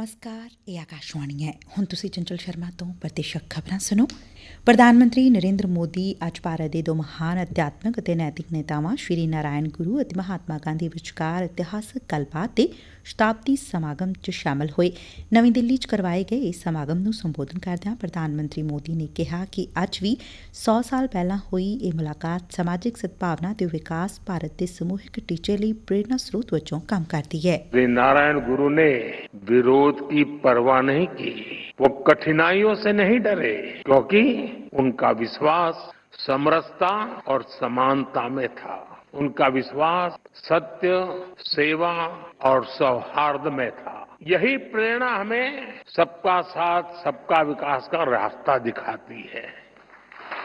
ਨਮਸਕਾਰ, ਇਹ ਆਕਾਸ਼ਵਾਣੀ ਹੈ। ਹੁਣ ਤੁਸੀਂ ਚੰਚਲ ਸ਼ਰਮਾ ਤੋਂ ਪ੍ਰਤੀਸ਼ਕ ਖਬਰਾਂ ਸੁਣੋ। ਪ੍ਰਧਾਨ ਮੰਤਰੀ ਨਰਿੰਦਰ ਮੋਦੀ ਅੱਜ ਭਾਰਤ ਦੇ ਦੋ ਮਹਾਨ ਅਧਿਆਤਮਿਕ ਅਤੇ ਨੈਤਿਕ ਨੇਤਾਵਾਂ, ਸ਼੍ਰੀ ਨਾਰਾਇਣ ਗੁਰੂ ਅਤੇ ਮਹਾਤਮਾ ਗਾਂਧੀ ਵਿਚਕਾਰ ਇਤਿਹਾਸਕ ਗੱਲਬਾਤ ਦੇ ਸ਼ਤਾਬਦੀ ਸਮਾਗਮ 'ਚ ਸ਼ਾਮਲ ਹੋਏ। ਨਵੀਂ ਦਿੱਲੀ 'ਚ ਕਰਵਾਏ ਗਏ ਇਸ ਸਮਾਗਮ ਨੂੰ ਸੰਬੋਧਨ ਕਰਦਿਆਂ ਪ੍ਰਧਾਨ ਮੰਤਰੀ ਮੋਦੀ ਨੇ ਕਿਹਾ ਕਿ ਅੱਜ ਵੀ 100 ਸਾਲ ਪਹਿਲਾਂ ਹੋਈ ਇਹ ਮੁਲਾਕਾਤ ਸਮਾਜਿਕ ਸਦਭਾਵਨਾ ਤੇ ਵਿਕਾਸ ਭਾਰਤ ਦੇ ਸਮੂਹਿਕ ਟੀਚੇ ਲਈ ਪ੍ਰੇਰਣਾ ਸਰੋਤ ਵਜੋਂ ਕੰਮ ਕਰਦੀ ਹੈ। ਨਾਰਾਇਣ ਗੁਰੂ ਨੇ ਵਿਰੋਧ विरोध की परवाह नहीं की। वो कठिनाइयों से नहीं डरे, क्योंकि उनका विश्वास समरसता और समानता में था। उनका विश्वास सत्य, सेवा और सौहार्द में था। यही प्रेरणा हमें सबका साथ, सबका विकास का रास्ता दिखाती है।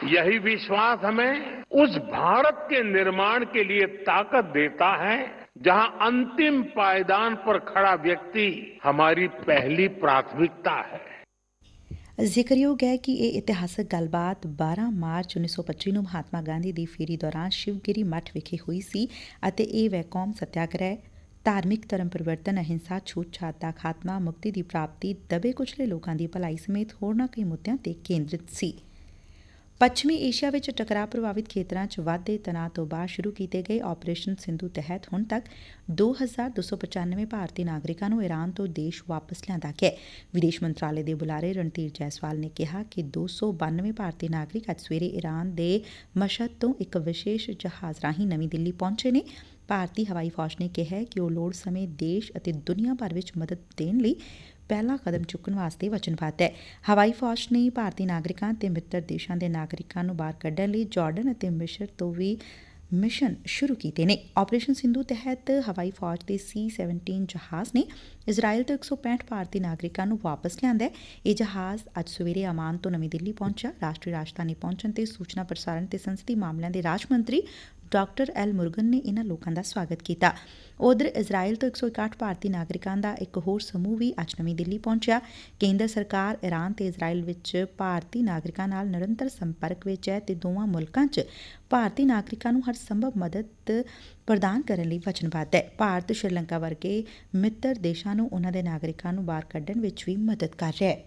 यही विश्वास हमें उस भारत के निर्माण के लिए ताकत देता है जहां अंतिम पायदान पर खड़ा व्यक्ति हमारी पहली प्राथमिकता है ਜ਼ਿਕਰਯੋਗ ਹੈ ਕਿ ਇਹ ਇਤਿਹਾਸਕ ਗੱਲਬਾਤ 12 ਮਾਰਚ 1925 ਨੂੰ ਮਹਾਤਮਾ ਗਾਂਧੀ ਦੀ ਫੇਰੀ ਦੌਰਾਨ ਸ਼ਿਵਗਿਰੀ ਮੱਠ ਵਿਖੇ ਹੋਈ ਸੀ ਅਤੇ ਇਹ ਵੈਕੋਮ ਸਤਿਆਗ੍ਰਹਿ ਧਾਰਮਿਕ ਧਰਮ ਪਰਿਵਰਤਨ ਅਹਿੰਸਾ ਛੂਤ-ਛਾਤ ਦਾ ਖਾਤਮਾ ਮੁਕਤੀ ਦੀ ਪ੍ਰਾਪਤੀ ਦਬੇ ਕੁਚਲੇ ਲੋਕਾਂ ਦੀ ਭਲਾਈ ਸਮੇਤ ਹੋਰਨਾਂ ਕਈ ਮੁੱਦਿਆਂ ਤੇ ਕੇਂਦਰਿਤ ਸੀ ਪੱਛਮੀ ਏਸ਼ੀਆ ਵਿੱਚ ਟਕਰਾਅ ਪ੍ਰਭਾਵਿਤ ਖੇਤਰਾਂ 'ਚ ਵਾਧੇ ਤਣਾਅ ਤੋਂ ਬਾਅਦ ਸ਼ੁਰੂ ਕੀਤੇ ਗਏ ਆਪਰੇਸ਼ਨ ਸਿੰਧੂ ਤਹਿਤ ਹੁਣ ਤੱਕ 2295 ਭਾਰਤੀ ਨਾਗਰਿਕਾਂ ਨੂੰ ਈਰਾਨ ਤੋਂ ਦੇਸ਼ ਵਾਪਸ ਲਿਆਂਦਾ ਗਿਆ ਵਿਦੇਸ਼ ਮੰਤਰਾਲੇ ਦੇ ਬੁਲਾਰੇ ਰਣਧੀਰ ਜੈਸਵਾਲ ਨੇ ਕਿਹਾ ਕਿ 292 ਭਾਰਤੀ ਨਾਗਰਿਕ ਅੱਜ ਸਵੇਰੇ ਈਰਾਨ ਦੇ ਮਸ਼ਹਦ ਤੋਂ ਇੱਕ ਵਿਸ਼ੇਸ਼ ਜਹਾਜ਼ ਰਾਹੀਂ ਨਵੀਂ ਦਿੱਲੀ ਪਹੁੰਚੇ ਨੇ। ਭਾਰਤੀ ਹਵਾਈ ਫੌਜ ਨੇ ਕਿਹਾ ਕਿ ਉਹ ਲੋੜ ਸਮੇਂ ਦੇਸ਼ ਅਤੇ ਦੁਨੀਆ ਭਰ ਵਿੱਚ ਮਦਦ ਦੇਣ ਲਈ ਪਹਿਲਾ ਕਦਮ ਚੁੱਕਣ ਵਾਸਤੇ ਵਚਨਬੱਧ ਹੈ। ਹਵਾਈ ਫੌਜ ਨੇ ਭਾਰਤੀ ਨਾਗਰਿਕਾਂ ਤੇ ਮਿੱਤਰ ਦੇਸ਼ਾਂ ਦੇ ਨਾਗਰਿਕਾਂ ਨੂੰ ਬਾਹਰ ਕੱਢਣ ਲਈ ਜਾਰਡਨ ਅਤੇ ਮਿਸਰ ਤੋਂ ਵੀ ਮਿਸ਼ਨ ਸ਼ੁਰੂ ਕੀਤੇ ਨੇ। ਆਪਰੇਸ਼ਨ ਸਿੰਧੂ ਤਹਿਤ ਹਵਾਈ ਫੌਜ ਦੇ C-17 ਜਹਾਜ਼ ਨੇ ਇਜ਼ਰਾਈਲ ਤੋਂ 165 ਭਾਰਤੀ ਨਾਗਰਿਕਾਂ ਨੂੰ ਵਾਪਸ ਲਿਆਂਦਾ ਹੈ। ਇਹ ਜਹਾਜ਼ ਅੱਜ ਸਵੇਰੇ ਅਮਾਨ ਤੋਂ ਨਵੀਂ ਦਿੱਲੀ ਪਹੁੰਚਿਆ। ਰਾਸ਼ਟਰੀ ਰਾਜਧਾਨੀ ਪਹੁੰਚਣ ਤੇ ਸੂਚਨਾ ਪ੍ਰਸਾਰਣ ਤੇ ਸੰਸਦੀ ਮਾਮਲਿਆਂ ਦੇ ਰਾਜ ਮੰਤਰੀ ਡਾਕਟਰ ਐਲ ਮੁਰਗਨ ਨੇ ਇਹਨਾਂ ਲੋਕਾਂ ਦਾ ਸਵਾਗਤ ਕੀਤਾ। ਉਧਰ ਇਜ਼ਰਾਈਲ ਤੋਂ 161 ਭਾਰਤੀ ਨਾਗਰਿਕਾਂ ਦਾ ਇੱਕ ਹੋਰ ਸਮੂਹ ਵੀ ਅੱਜ ਨਵੀਂ ਦਿੱਲੀ ਪਹੁੰਚਿਆ। ਕੇਂਦਰ ਸਰਕਾਰ ਈਰਾਨ ਤੇ ਇਜ਼ਰਾਈਲ ਵਿੱਚ ਭਾਰਤੀ ਨਾਗਰਿਕਾਂ ਨਾਲ ਨਿਰੰਤਰ ਸੰਪਰਕ ਵਿੱਚ ਹੈ ਤੇ ਦੋਵਾਂ ਮੁਲਕਾਂ 'ਚ ਭਾਰਤੀ ਨਾਗਰਿਕਾਂ ਨੂੰ ਹਰ ਸੰਭਵ ਮਦਦ ਪ੍ਰਦਾਨ ਕਰਨ ਲਈ ਵਚਨਬੱਧ ਹੈ। ਭਾਰਤ ਸ਼੍ਰੀਲੰਕਾ ਵਰਗੇ ਮਿੱਤਰ ਦੇਸ਼ਾਂ ਨੂੰ ਉਹਨਾਂ ਦੇ ਨਾਗਰਿਕਾਂ ਨੂੰ ਬਾਹਰ ਕੱਢਣ ਵਿੱਚ ਵੀ ਮਦਦ ਕਰ ਰਿਹਾ ਹੈ।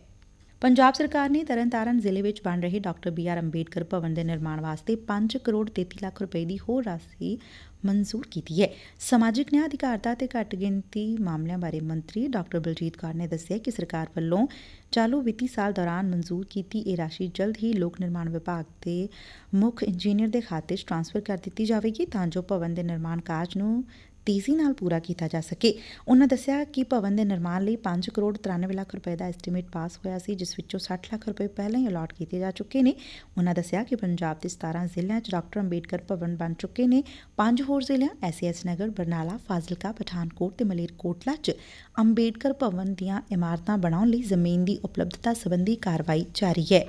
ਪੰਜਾਬ ਸਰਕਾਰ ਨੇ ਤਰਨਤਾਰਨ ਜ਼ਿਲ੍ਹੇ ਵਿੱਚ ਬਣ ਰਹੇ doctor B R Ambedkar Bhawan ਦੇ ਨਿਰਮਾਣ ਵਾਸਤੇ 5 ਕਰੋੜ 33 ਲੱਖ ਰੁਪਏ ਦੀ ਹੋਰ ਰਾਸ਼ੀ ਮਨਜ਼ੂਰ ਕੀਤੀ ਹੈ। ਸਮਾਜਿਕ ਨਿਆਂ, ਅਧਿਕਾਰਤਾ ਤੇ ਘੱਟ ਗਿਣਤੀ ਮਾਮਲਿਆਂ ਬਾਰੇ ਮੰਤਰੀ ਡਾਕਟਰ ਬਲਜੀਤ ਕੌਰ ਨੇ ਦੱਸਿਆ ਕਿ ਸਰਕਾਰ ਵੱਲੋਂ ਚਾਲੂ ਵਿੱਤੀ ਸਾਲ ਦੌਰਾਨ ਮਨਜ਼ੂਰ ਕੀਤੀ ਇਹ ਰਾਸ਼ੀ ਜਲਦ ਹੀ ਲੋਕ ਨਿਰਮਾਣ ਵਿਭਾਗ ਦੇ ਮੁੱਖ ਇੰਜੀਨੀਅਰ ਦੇ ਖਾਤੇ 'ਚ ਟ੍ਰਾਂਸਫਰ ਕਰ ਦਿੱਤੀ ਜਾਵੇਗੀ ਤਾਂ ਜੋ ਭਵਨ ਦੇ ਨਿਰਮਾਣ ਕਾਰਜ ਨੂੰ ਤੇਜ਼ੀ ਨਾਲ ਪੂਰਾ ਕੀਤਾ ਜਾ ਸਕੇ। ਉਹਨਾਂ ਦੱਸਿਆ ਕਿ ਭਵਨ ਦੇ ਨਿਰਮਾਣ ਲਈ 5 ਕਰੋੜ 93 ਲੱਖ ਰੁਪਏ ਦਾ ਐਸਟੀਮੇਟ ਪਾਸ ਹੋਇਆ ਸੀ, ਜਿਸ ਵਿੱਚੋਂ 60 ਲੱਖ ਰੁਪਏ ਪਹਿਲਾਂ ਹੀ ਅਲਾਟ ਕੀਤੇ ਜਾ ਚੁੱਕੇ ਨੇ। ਉਹਨਾਂ ਦੱਸਿਆ ਕਿ ਪੰਜਾਬ ਦੇ 17 ਜ਼ਿਲ੍ਹਿਆਂ 'ਚ ਡਾਕਟਰ ਅੰਬੇਡਕਰ ਭਵਨ ਬਣ ਚੁੱਕੇ ਨੇ। ਪੰਜ ਹੋਰ ਜ਼ਿਲ੍ਹਿਆਂ ਐਸਐਸ ਨਗਰ, ਬਰਨਾਲਾ, ਫਾਜ਼ਿਲਕਾ, ਪਠਾਨਕੋਟ ਤੇ ਮਲੇਰਕੋਟਲਾ 'ਚ ਅੰਬੇਡਕਰ ਭਵਨ ਦੀਆਂ ਇਮਾਰਤਾਂ ਬਣਾਉਣ ਲਈ ਜ਼ਮੀਨ ਦੀ ਉਪਲਬਧਤਾ ਸੰਬੰਧੀ ਕਾਰਵਾਈ ਜਾਰੀ ਹੈ।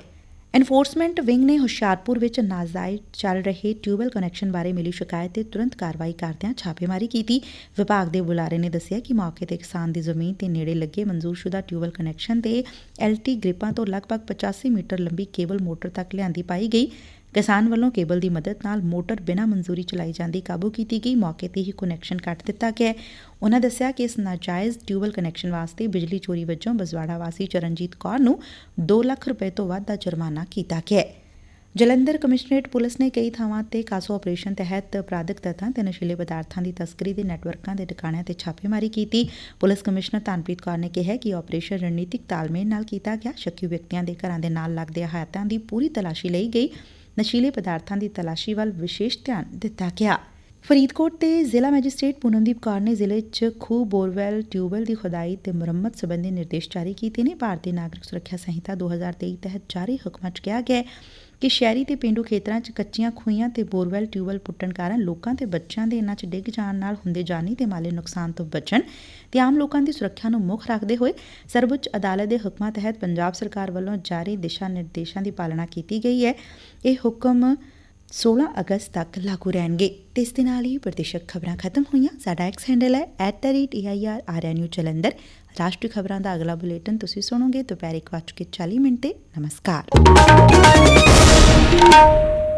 ਐਨਫੋਰਸਮੈਂਟ ਵਿੰਗ ਨੇ ਹੁਸ਼ਿਆਰਪੁਰ ਵਿੱਚ ਨਾਜਾਇਜ਼ ਚੱਲ ਰਹੇ ਟਿਊਬਲ ਕਨੈਕਸ਼ਨ ਬਾਰੇ ਮਿਲੀ ਸ਼ਿਕਾਇਤ ਤੇ ਤੁਰੰਤ ਕਾਰਵਾਈ ਕਰਦਿਆਂ ਛਾਪੇਮਾਰੀ ਕੀਤੀ। ਵਿਭਾਗ ਦੇ ਬੁਲਾਰੇ ਨੇ ਦੱਸਿਆ ਕਿ ਮੌਕੇ ਤੇ ਕਿਸਾਨ ਦੀ ਜ਼ਮੀਨ ਤੇ ਨੇੜੇ ਲੱਗੇ ਮਨਜ਼ੂਰਸ਼ੁਦਾ ਟਿਊਬਲ ਕਨੈਕਸ਼ਨ ਤੇ ਐਲਟੀ ਗ੍ਰਿਪਾਂ ਤੋਂ ਲਗਭਗ 85 ਮੀਟਰ ਲੰਬੀ ਕੇਬਲ ਮੋਟਰ ਤੱਕ ਲਿਆਂਦੀ ਪਾਈ ਗਈ। ਕਿਸਾਨ ਵੱਲੋਂ ਕੇਬਲ ਦੀ ਮਦਦ ਨਾਲ ਮੋਟਰ ਬਿਨਾਂ ਮਨਜ਼ੂਰੀ ਚਲਾਈ ਜਾਂਦੀ ਕਾਬੂ ਕੀਤੀ ਗਈ। ਮੌਕੇ ਤੇ ਹੀ ਕਨੈਕਸ਼ਨ ਕੱਟ ਦਿੱਤਾ ਗਿਆ ਉਹਨਾਂ ਦੱਸਿਆ ਕਿ ਇਸ ਨਾਜਾਇਜ਼ ਟਿਊਬਲ ਕਨੈਕਸ਼ਨ ਵਾਸਤੇ ਬਿਜਲੀ ਚੋਰੀ ਵਜੋਂ ਬਸਵਾੜਾ ਵਾਸੀ ਚਰਨਜੀਤ ਕੌਰ ਨੂੰ 2 ਲੱਖ ਰੁਪਏ ਤੋਂ ਵੱਧ ਦਾ ਜੁਰਮਾਨਾ ਕੀਤਾ ਗਿਆ ਹੈ। ਜਲੰਧਰ ਕਮਿਸ਼ਨਰੇਟ ਪੁਲਿਸ ਨੇ ਕਈ ਥਾਵਾਂ ਤੇ ਕਾਸੋ ਆਪਰੇਸ਼ਨ ਤਹਿਤ ਅਪਰਾਧਿਕ ਤੱਤਾਂ ਤੇ ਨਸ਼ੀਲੇ ਪਦਾਰਥਾਂ ਦੀ ਤਸਕਰੀ ਦੇ ਨੈਟਵਰਕਾਂ ਦੇ ਟਿਕਾਣਿਆਂ ਤੇ ਛਾਪੇਮਾਰੀ ਕੀਤੀ। ਪੁਲਿਸ ਕਮਿਸ਼ਨਰ ਤਾਨਪ੍ਰੀਤ ਕੌਰ ਨੇ ਕਿਹਾ ਕਿ ਆਪਰੇਸ਼ਨ ਰਣਨੀਤਿਕ ਤਾਲਮੇਲ ਨਾਲ ਕੀਤਾ ਗਿਆ। ਸ਼ੱਕੀ ਵਿਅਕਤੀਆਂ ਦੇ ਘਰਾਂ ਦੇ ਨਾਲ ਲੱਗਦੇ ਹਯਾਤਾਂ ਦੀ ਪੂਰੀ ਤਲਾਸ਼ੀ ਲਈ ਗਈ। ਨਸ਼ੀਲੇ ਪਦਾਰਥਾਂ ਦੀ ਤਲਾਸ਼ੀ ਵੱਲ ਵਿਸ਼ੇਸ਼ ਧਿਆਨ ਦਿੱਤਾ ਗਿਆ। ਫਰੀਦਕੋਟ ਦੇ ਜ਼ਿਲ੍ਹਾ ਮੈਜਿਸਟ੍ਰੇਟ ਪੂਨਮਦੀਪ ਕੌਰ ਨੇ ਜ਼ਿਲ੍ਹੇ 'ਚ ਖੂਹ ਬੋਰਵੈਲ ਟਿਊਬਵੈਲ ਦੀ ਖੁਦਾਈ ਤੇ ਮੁਰੰਮਤ ਸੰਬੰਧੀ ਨਿਰਦੇਸ਼ ਜਾਰੀ ਕੀਤੇ ਨੇ। ਭਾਰਤੀ ਨਾਗਰਿਕ ਸੁਰੱਖਿਆ ਸੰਹਿਤਾ 2023 ਤਹਿਤ ਜਾਰੀ ਹੁਕਮਾਂ 'ਚ ਕਿਹਾ ਗਿਆ ਕਿ ਸ਼ਹਿਰੀ ਤੇ ਪਿੰਡੂ ਖੇਤਰਾਂ 'ਚ ਕੱਚੀਆਂ ਖੂਹੀਆਂ ਤੇ ਬੋਰਵੈਲ ਟਿਊਬਵੈਲ ਪੁੱਟਣ ਕਾਰਨ ਲੋਕਾਂ ਤੇ ਬੱਚਿਆਂ ਦੇ ਇਹਨਾਂ 'ਚ ਡਿੱਗ ਜਾਣ ਨਾਲ ਹੁੰਦੇ ਜਾਨੀ ਤੇ ਮਾਲੀ ਨੁਕਸਾਨ ਤੋਂ ਬਚਣ ਤੇ ਆਮ ਲੋਕਾਂ ਦੀ ਸੁਰੱਖਿਆ ਨੂੰ ਮੁੱਖ ਰੱਖਦੇ ਹੋਏ ਸਰਵਉੱਚ ਅਦਾਲਤ ਦੇ ਹੁਕਮਾਂ ਤਹਿਤ ਪੰਜਾਬ ਸਰਕਾਰ ਵੱਲੋਂ ਜਾਰੀ ਦਿਸ਼ਾ ਨਿਰਦੇਸ਼ਾਂ ਦੀ ਪਾਲਣਾ ਕੀਤੀ ਗਈ ਹੈ। ਇਹ ਹੁਕਮ 16 ਅਗਸਤ ਤੱਕ ਲਾਗੂ ਰਹਿਣਗੇ। ਤੇ ਇਸ ਦੇ ਨਾਲ ਹੀ ਪ੍ਰਤੀਸ਼ਤ ਖਬਰਾਂ ਖਤਮ ਹੋਈਆਂ। ਸਾਡਾ ਐਕਸ ਹੈਂਡਲ ਹੈ @air ਜਲੰਧਰ। ਰਾਸ਼ਟਰੀ ਖਬਰਾਂ ਦਾ ਅਗਲਾ ਬੁਲੇਟਿਨ ਤੁਸੀਂ ਸੁਣੋਗੇ। ਦੁਪਹਿਰ 1:40 ਮਿੰਟ ਤੇ। ਨਮਸਕਾਰ। Thank you.